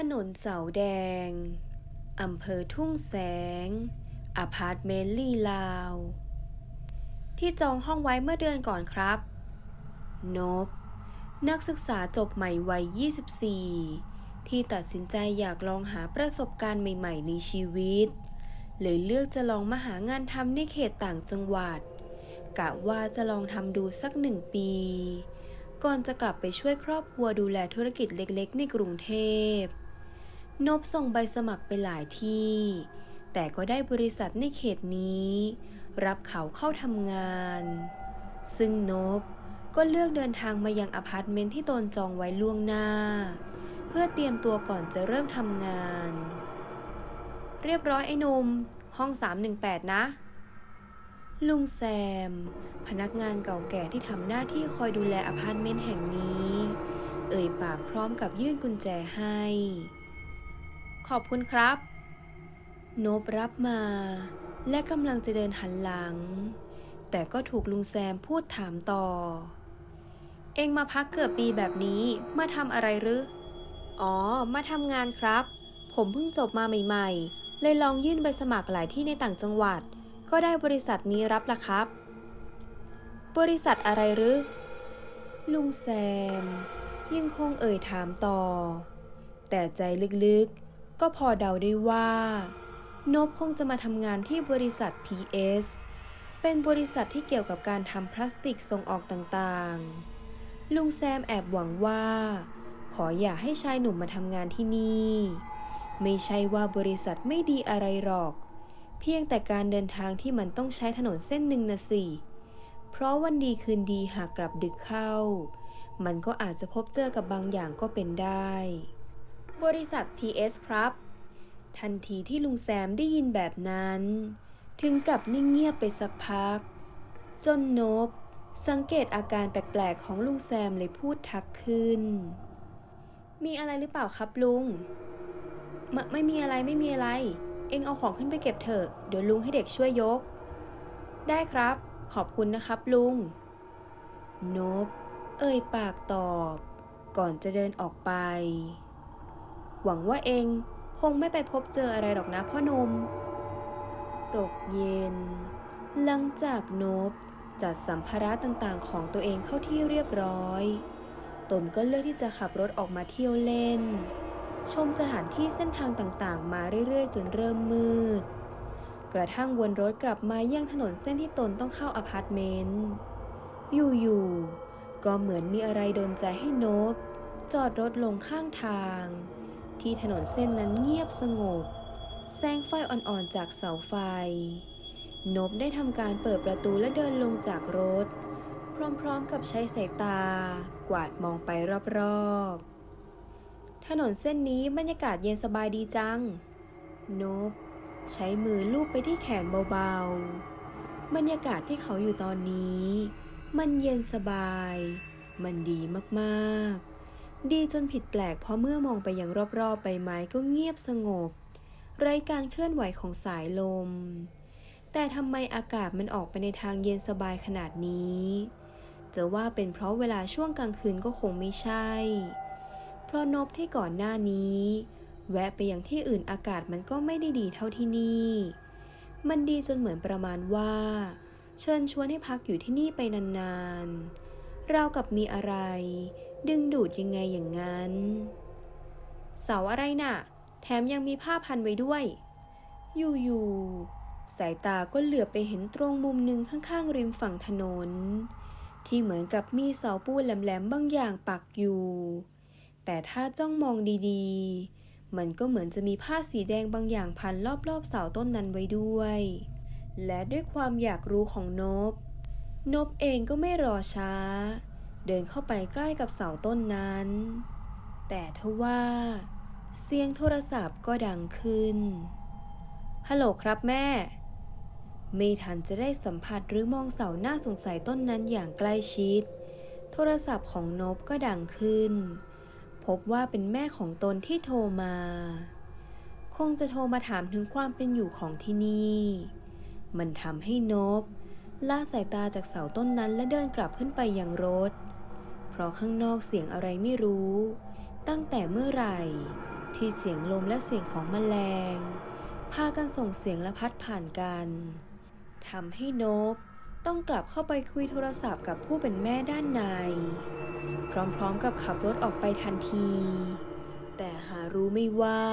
ถนนเสาแดง อำเภอทุ่งแสง อพาร์ตเมนต์ลีลาว ที่จองห้องไว้เมื่อเดือนก่อนครับ นบ นักศึกษาจบใหม่วัย 24 ที่ตัดสินใจอยากลองหาประสบการณ์ใหม่ๆในชีวิต เลยเลือกจะลองมาหางานทำในเขตต่างจังหวัด กะว่าจะลองทำดูสักหนึ่งปี ก่อนจะกลับไปช่วยครอบครัวดูแลธุรกิจเล็กๆ ในกรุงเทพ นบส่งใบสมัครไปหลายที่ แต่ก็ได้บริษัทในเขตนี้ รับเขาเข้าทำงาน ซึ่งนบก็เลือกเดินทางมายังอพาร์ตเมนต์ที่ตนจองไว้ล่วงหน้า เพื่อเตรียมตัวก่อนจะเริ่มทำงาน เรียบร้อยไอ้หนุ่มห้อง 318 นะ ลุงแซม พนักงานเก่าแก่ที่ทำหน้าที่คอยดูแลอพาร์ตเมนต์แห่งนี้ เอ่ยปากพร้อมกับยื่นกุญแจให้ ขอบคุณครับ นบรับมา และกำลังจะเดินหันหลัง แต่ก็ถูกลุงแซมพูดถามต่อ เองมาพักเกือบปีแบบนี้มาทำอะไรหรือ อ๋อ มาทำงานครับ ผมเพิ่งจบมาใหม่ ๆ เลยลองยื่นใบสมัครหลายที่ในต่างจังหวัด ก็ได้บริษัทนี้รับละครับ บริษัทอะไรหรือ ลุงแซมยังคงเอ่ยถามต่อ แต่ใจลึกๆ ก็พอเดาได้ว่า นบคงจะมาทำงานที่บริษัท PS เป็นบริษัทที่เกี่ยวกับการทำพลาสติกส่งออกต่างๆ ลุงแซมแอบหวังว่า ขออย่าให้ชายหนุ่มมาทำงานที่นี่ ไม่ใช่ว่าบริษัทไม่ดีอะไรหรอก เพียงแต่การเดินทางที่มันต้องใช้ถนนเส้นหนึ่งนะสิ เพราะวันดีคืนดีหากกลับดึกเข้า มันก็อาจจะพบเจอกับบางอย่างก็เป็นได้ บริษัท PS ครับ ทันทีที่ลุงแซมได้ยินแบบนั้น ถึงกับนิ่งเงียบไปสักพัก จนนบ สังเกตอาการแปลกๆของลุงแซมเลยพูดทักขึ้น มีอะไรหรือเปล่าครับลุงไมไม่มีอะไรไม่มีอะไร เอ็งเอาของขึ้นไปเก็บเถอะ เดี๋ยวลุงให้เด็กช่วยยก ได้ครับ ขอบคุณนะครับลุง นบ เอ่ยปากตอบ ก่อนจะเดินออกไป หวังว่าเองคงไม่ไปพบเจออะไรหรอกนะพ่อหนม ตกเย็น หลังจากนบจัดสัมภาระต่างๆ ของตัวเองเข้าที่เรียบร้อย ตนก็เลือกที่จะขับรถออกมาเที่ยวเล่น ชมสถานที่เส้นทางต่างๆ มาเรื่อยๆ จนเริ่มมืด กระทั่งวนรถกลับมายังถนนเส้นที่ตนต้องเข้าอพาร์ตเมนต์ อยู่ๆ ก็เหมือนมีอะไรโดนใจให้นบจอดรถลงข้างทาง ที่ถนนเส้นนั้นเงียบสงบ แสงไฟอ่อนๆจากเสาไฟ นบได้ทำการเปิดประตูและเดินลงจากรถ พร้อมๆกับใช้สายตา กวาดมองไปรอบๆ ถนนเส้นนี้บรรยากาศเย็นสบายดีจัง นบ ใช้มือลูบไปที่แขนเบาๆ บรรยากาศที่เขาอยู่ตอนนี้ มันเย็นสบาย มันดีมากๆ ดีจนผิดแปลกเพราะเมื่อมองไปยังรอบๆใบไม้ก็เงียบสงบ ไร้การเคลื่อนไหวของสายลม แต่ทำไมอากาศมันออกไปในทางเย็นสบายขนาดนี้ จะว่าเป็นเพราะเวลาช่วงกลางคืนก็คงไม่ใช่ เพราะนบที่ก่อนหน้านี้ แวะไปยังที่อื่นอากาศมันก็ไม่ได้ดีเท่าที่นี่ มันดีจนเหมือนประมาณว่า เชิญชวนให้พักอยู่ที่นี่ไปนานๆเรากับมีอะไร ดึงดูดยังไงอย่างนั้น เสาอะไรน่ะ แถมยังมีผ้าพันไว้ด้วย อยู่ๆสายตาก็เหลือบไปเห็นตรงมุมหนึ่งข้างๆ ริมฝั่งถนน ที่เหมือนกับมีเสาปูนแหลมๆบางอย่างปักอยู่ แต่ถ้าจ้องมองดีๆ มันก็เหมือนจะมีผ้าสีแดงบางอย่างพันรอบๆเสาต้นนั้นไว้ด้วย และด้วยความอยากรู้ของนบ นบเองก็ไม่รอช้า เดินเข้าไปใกล้กับเสาต้นนั้น แต่ทว่า เสียงโทรศัพท์ก็ดังขึ้น ฮัลโหลครับแม่ ไม่ทันจะได้สัมผัสหรือมองเสาหน้าสงสัยต้นนั้นอย่างใกล้ชิด โทรศัพท์ของนบก็ดังขึ้น พบว่าเป็นแม่ของตนที่โทรมา คงจะโทรมาถามถึงความเป็นอยู่ของที่นี่ มันทำให้นบละสายตาจากเสาต้นนั้นและเดินกลับขึ้นไปยังรถ เพราะข้างนอกเสียงอะไรไม่รู้ ตั้งแต่เมื่อไหร่ ที่เสียงลมและเสียงของแมลง พากันส่งเสียงและพัดผ่านกันทำให้นบต้องกลับเข้าไปคุยโทรศัพท์กับผู้เป็นแม่ด้านใน พร้อมๆกับขับรถออกไปทันที แต่หารู้ไม่ว่า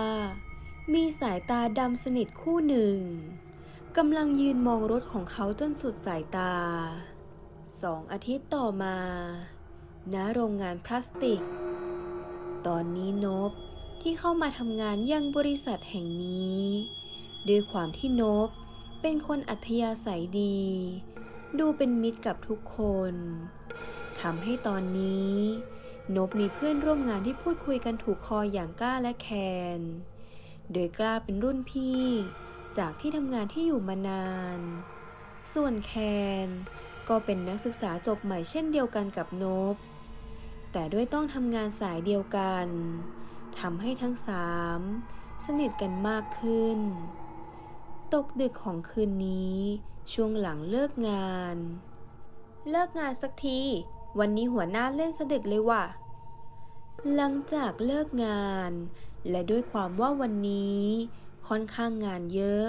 มีสายตาดำสนิทคู่หนึ่งกำลังยืนมองรถของเขาจนสุดสายตา สองอาทิตย์ต่อมา ณโรงงานพลาสติก ตอนนี้นบที่เข้ามาทำงานยังบริษัทแห่งนี้ ด้วยความที่นบเป็นคนอัธยาศัยดี ดูเป็นมิตรกับทุกคนทำให้ตอนนี้ นบมีเพื่อนร่วมงานที่พูดคุยกันถูกคออย่างกล้าและแคน โดยกล้าเป็นรุ่นพี่ จากที่ทำงานที่อยู่มานาน ส่วนแคน ก็เป็นนักศึกษาจบใหม่เช่นเดียวกันกับนบ แต่ด้วยต้องทำงานสายเดียวกันทำให้ทั้งสามสนิทกันมากขึ้น ตกดึกของคืนนี้ ช่วงหลังเลิกงาน เลิกงานสักที วันนี้หัวหน้าเล่นสะดึกเลยว่ะ หลังจากเลิกงาน และด้วยความว่าวันนี้ค่อนข้างงานเยอะ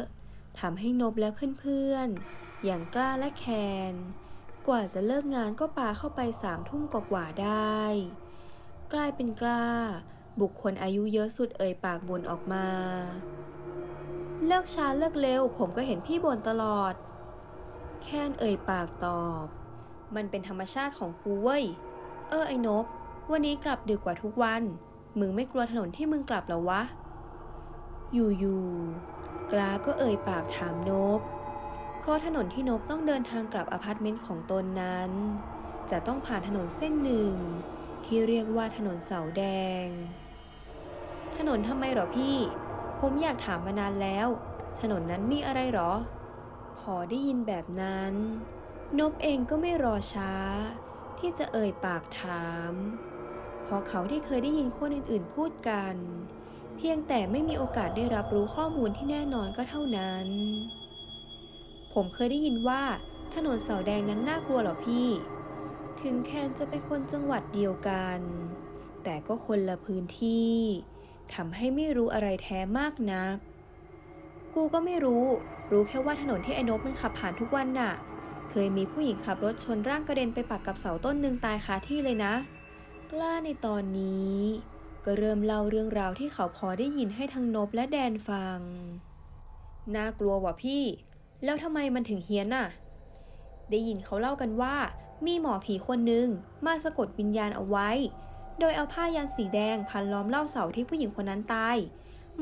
ทำให้นบและเพื่อนๆ อย่างกล้าและแคน กว่าจะเลิกงานก็ปาเข้าไปสามทุ่มกว่าๆได้ กลายเป็นกล้า บุคคลอายุเยอะสุดเอ่ยปากบ่นออกมา เลิกช้าเลิกเร็ว ผมก็เห็นพี่บ่นตลอด แค่นเอ่ยปากตอบ มันเป็นธรรมชาติของกูเว้ย เออไอ้นบ วันนี้กลับดึกกว่าทุกวัน มึงไม่กลัวถนนที่มึงกลับเหรอวะ อยู่ๆกล้าก็เอ่ยปากถามนบ เพราะถนนที่นบต้องเดินทางกลับอพาร์ตเมนต์ของตนนั้น จะต้องผ่านถนนเส้นหนึ่ง ที่เรียกว่าถนนเสาแดง ถนนทำไมหรอพี่ ผมอยากถามมานานแล้ว ถนนนั้นมีอะไรหรอ พอได้ยินแบบนั้น นบเองก็ไม่รอช้า ที่จะเอ่ยปากถามเพราะเขาที่เคยได้ยินคนอื่นๆพูดกัน เพียงแต่ไม่มีโอกาสได้รับรู้ข้อมูลที่แน่นอนก็เท่านั้น ผมเคยได้ยินว่า ถนนเสาแดงนั้นน่ากลัวเหรอพี่ ถึงแคนจะเป็นคนจังหวัดเดียวกัน แต่ก็คนละพื้นที่ทำให้ไม่รู้อะไรแท้มากนัก กูก็ไม่รู้ รู้แค่ว่าถนนที่ไอ้นบมันขับผ่านทุกวันน่ะ เคยมีผู้หญิงขับรถชนร่างกระเด็นไปปักกับเสาต้นหนึ่งตายคาที่เลยนะ กล้าในตอนนี้ ก็เริ่มเล่าเรื่องราวที่เขาพอได้ยินให้ทั้งนบและแดนฟัง น่ากลัวว่ะพี่ แล้วทำไมมันถึงเฮี้ยนน่ะ ได้ยินเขาเล่ากันว่า มีหมอผีคนหนึ่งมาสะกดวิญญาณเอาไว้ โดยเอาผ้ายันสีแดงพันล้อมเล่าเสาที่ผู้หญิงคนนั้นตาย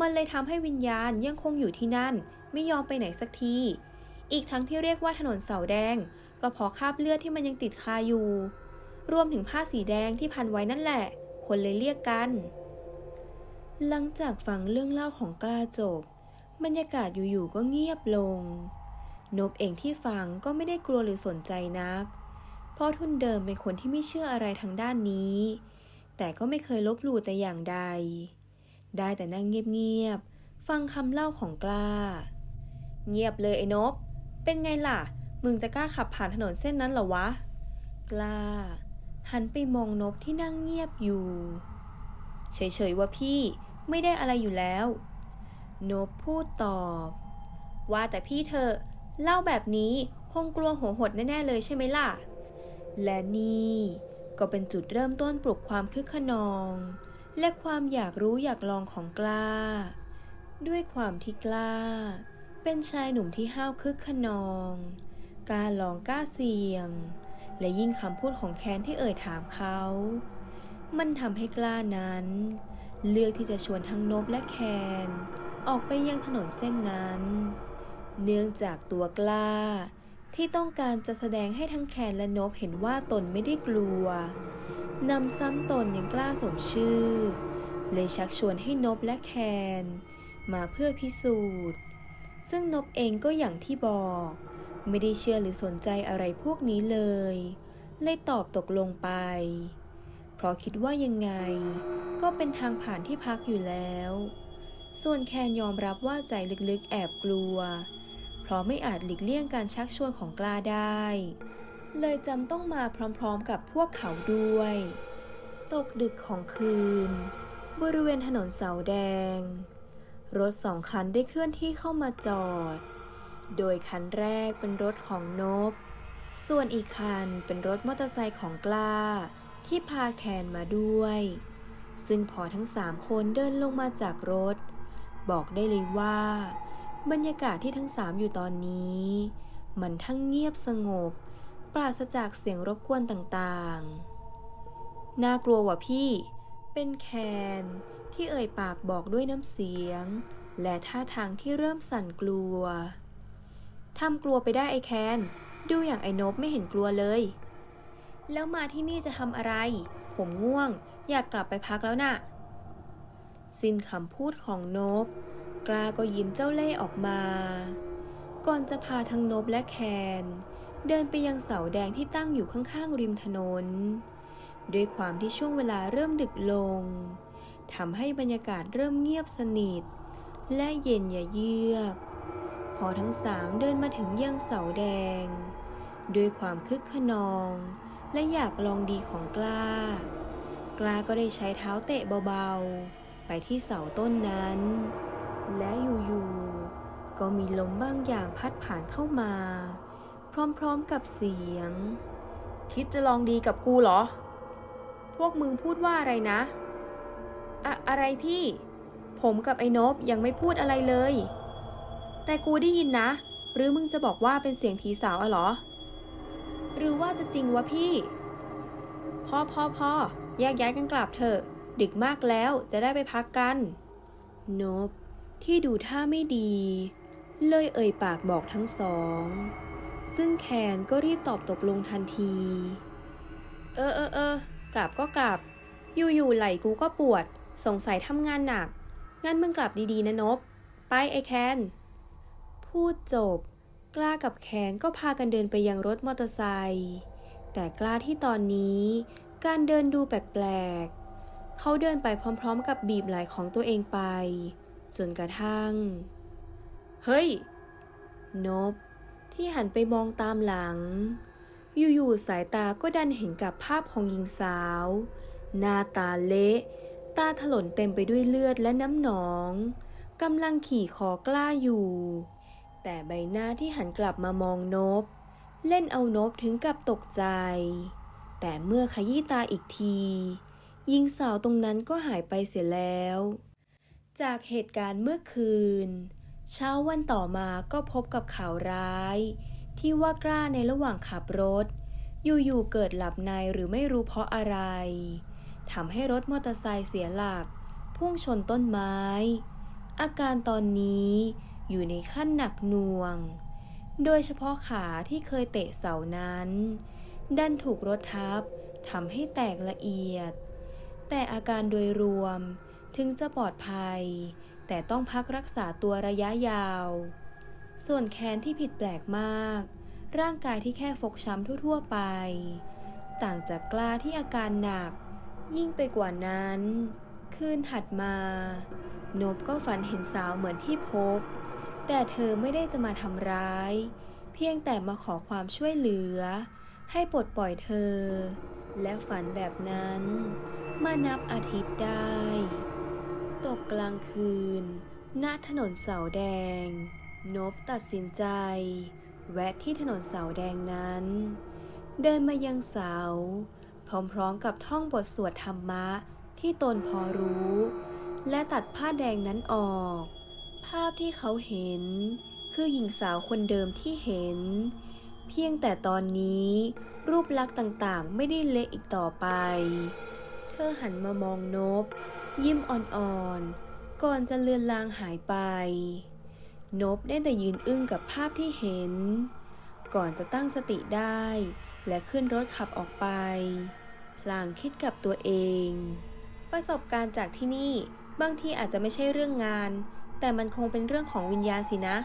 มันเลยทำให้วิญญาณยังคงอยู่ที่นั่น ไม่ยอมไปไหนสักที อีกทั้งที่เรียกว่าถนนเสาแดง ก็เพราะคราบเลือดที่มันยังติดคาอยู่ รวมถึงผ้าสีแดงที่พันไว้นั่นแหละ คนเลยเรียกกัน หลังจากฟังเรื่องเล่าของกล้าจบบรรยากาศอยู่ๆก็เงียบลง นบเองที่ฟังก็ไม่ได้กลัวหรือสนใจนัก เพราะทุนเดิมเป็นคนที่ไม่เชื่ออะไรทางด้านนี้ แต่ก็ไม่เคยลบหลู่แต่อย่างใด ได้แต่นั่งเงียบๆ ฟังคำเล่าของกล้า เงียบเลยไอ้นบ เป็นไงล่ะ มึงจะกล้าขับผ่านถนนเส้นนั้นเหรอวะ กล้า หันไปมองนบที่นั่งเงียบอยู่ เฉยๆว่าพี่ไม่ได้อะไรอยู่แล้ว นบพูดตอบ ว่าแต่พี่เธอ เล่าแบบนี้คงกลัวหัวหดแน่ๆเลยใช่ไหมล่ะ และนี่ก็เป็นจุดเริ่มต้นปลุกความคึกขนอง และความอยากรู้อยากลองของกล้า ด้วยความที่กล้า เป็นชายหนุ่มที่ห้าวคึกขนองกล้าลองกล้าเสี่ยง และยิ่งคำพูดของแคนที่เอ่ยถามเขา มันทำให้กล้านั้น เลือกที่จะชวนทั้งนบและแคน ออกไปยังถนนเส้นนั้น เนื่องจากตัวกล้า ที่ต้องการจะแสดงให้ทั้งแคนและนบเห็นว่าตนไม่ได้กลัวนำซ้ำตนยังกล้าสมชื่อ เลยชักชวนให้นบและแคน มาเพื่อพิสูจน์ ซึ่งนบเองก็อย่างที่บอก ไม่ได้เชื่อหรือสนใจอะไรพวกนี้เลย เลยตอบตกลงไป เพราะคิดว่ายังไง ก็เป็นทางผ่านที่พักอยู่แล้ว ส่วนแคนยอมรับว่าใจลึกๆแอบกลัว ราะไม่อาจหลีกเลี่ยงการชักชวนของกล้าได้ เลยจำต้องมาพร้อมๆกับพวกเขาด้วย ตกดึกของคืน บริเวณถนนเสาแดง รถสองคันได้เคลื่อนที่เข้ามาจอด โดยคันแรกเป็นรถของนบ ส่วนอีกคันเป็นรถมอเตอร์ไซค์ของกล้าที่พาแคนมาด้วย ซึ่งพอทั้งสามคนเดินลงมาจากรถ บอกได้เลยว่า บรรยากาศที่ทั้งสามอยู่ตอนนี้ มันทั้งเงียบสงบ ปราศจากเสียงรบกวนต่างๆ น่ากลัวว่ะพี่ เป็นแคนที่เอ่ยปากบอกด้วยน้ำเสียง และท่าทางที่เริ่มสั่นกลัว ทำกลัวไปได้ไอแคน ดูอย่างไอ้นบไม่เห็นกลัวเลย แล้วมาที่นี่จะทำอะไร ผมง่วง อยากกลับไปพักแล้วน่ะ สิ้นคำพูดของนบ กล้าก็ยิ้มเจ้าเล่ห์ออกมา ก่อนจะพาทั้งนบและแคน เดินไปยังเสาแดงที่ตั้งอยู่ข้างๆริมถนน ด้วยความที่ช่วงเวลาเริ่มดึกลงทำให้บรรยากาศเริ่มเงียบสนิท และเย็นอย่าเยือก พอทั้งสามเดินมาถึงยังเสาแดง ด้วยความคึกขนอง และอยากลองดีของกล้า กล้าก็ได้ใช้เท้าเตะเบาๆ ไปที่เสาต้นนั้น และอยู่ๆก็มีลมบางอย่างพัดผ่านเข้ามา พร้อมๆกับเสียง คิดจะลองดีกับกูเหรอ พวกมึงพูดว่าอะไรนะอะอะไรพี่ ผมกับไอ้นบยังไม่พูดอะไรเลย แต่กูได้ยินนะ หรือมึงจะบอกว่าเป็นเสียงผีสาวอะเหรอ หรือว่าจะจริงวะพี่พ่อพ่อพ่อแยกย้ายกันกลับเถอะ ดึกมากแล้วจะได้ไปพักกัน นบ ที่ดูท่าไม่ดี เลยเอ่ยปากบอกทั้งสอง ซึ่งแคนก็รีบตอบตกลงทันที เออเออเออกลับก็กลับ อยู่ๆไหลกูก็ปวด สงสัยทำงานหนัก งั้นมึงกลับดีๆนะนบ ไปไอแคน พูดจบ กล้ากับแคนก็พากันเดินไปยังรถมอเตอร์ไซค์แต่กล้าที่ตอนนี้การเดินดูแปลกๆ เขาเดินไปพร้อมๆ กับบีบไหล่ของตัวเองไป จนกระทั่ง เฮ้ย นบ ที่หันไปมองตามหลัง อยู่ๆสายตาก็ดันเห็นกับภาพของหญิงสาว หน้าตาเละ ตาถลนเต็มไปด้วยเลือดและน้ำหนองกำลังขี่คอกล้าอยู่ แต่ใบหน้าที่หันกลับมามองนบ เล่นเอานบถึงกับตกใจ แต่เมื่อขยี้ตาอีกทีหญิงสาวตรงนั้นก็หายไปเสียแล้ว จากเหตุการณ์เมื่อคืน เช้าวันต่อมาก็พบกับข่าวร้าย ที่ว่ากล้าในระหว่างขับรถ อยู่ๆเกิดหลับในหรือไม่รู้เพราะอะไรทำให้รถมอเตอร์ไซค์เสียหลัก พุ่งชนต้นไม้ อาการตอนนี้อยู่ในขั้นหนักหน่วง โดยเฉพาะขาที่เคยเตะเสานั้น ดันถูกรถทับทำให้แตกละเอียด แต่อาการโดยรวม ถึงจะปลอดภัย แต่ต้องพักรักษาตัวระยะยาว ส่วนแคนที่ผิดแปลกมาก ร่างกายที่แค่ฟกช้ำทั่ว ๆ ไป ต่างจากกล้าที่อาการหนัก ยิ่งไปกว่านั้น คืนถัดมา นบก็ฝันเห็นสาวเหมือนที่พบ แต่เธอไม่ได้จะมาทำร้าย เพียงแต่มาขอความช่วยเหลือ ให้ปลดปล่อยเธอ และฝันแบบนั้นมานับอาทิตย์ได้ ตกกลางคืน ณ ถนนเสาแดง นบตัดสินใจ แวะที่ถนนเสาแดงนั้น เดินมายังเสา พร้อมๆกับท่องบทสวดธรรมะที่ตนพอรู้ และตัดผ้าแดงนั้นออก ภาพที่เขาเห็น คือหญิงสาวคนเดิมที่เห็น เพียงแต่ตอนนี้ รูปลักษณ์ต่างๆ ไม่ได้เละอีกต่อไป เธอหันมามองนบ ยิ้มอ่อนๆ ก่อนจะเลือนลางหายไป นบได้แต่ยืนอึ้งกับภาพที่เห็น ก่อนจะตั้งสติได้ และขึ้นรถขับออกไป พลางคิดกับตัวเอง ประสบการณ์จากที่นี่บางทีอาจจะไม่ใช่เรื่องงาน แต่มันคงเป็นเรื่องของวิญญาณสินะ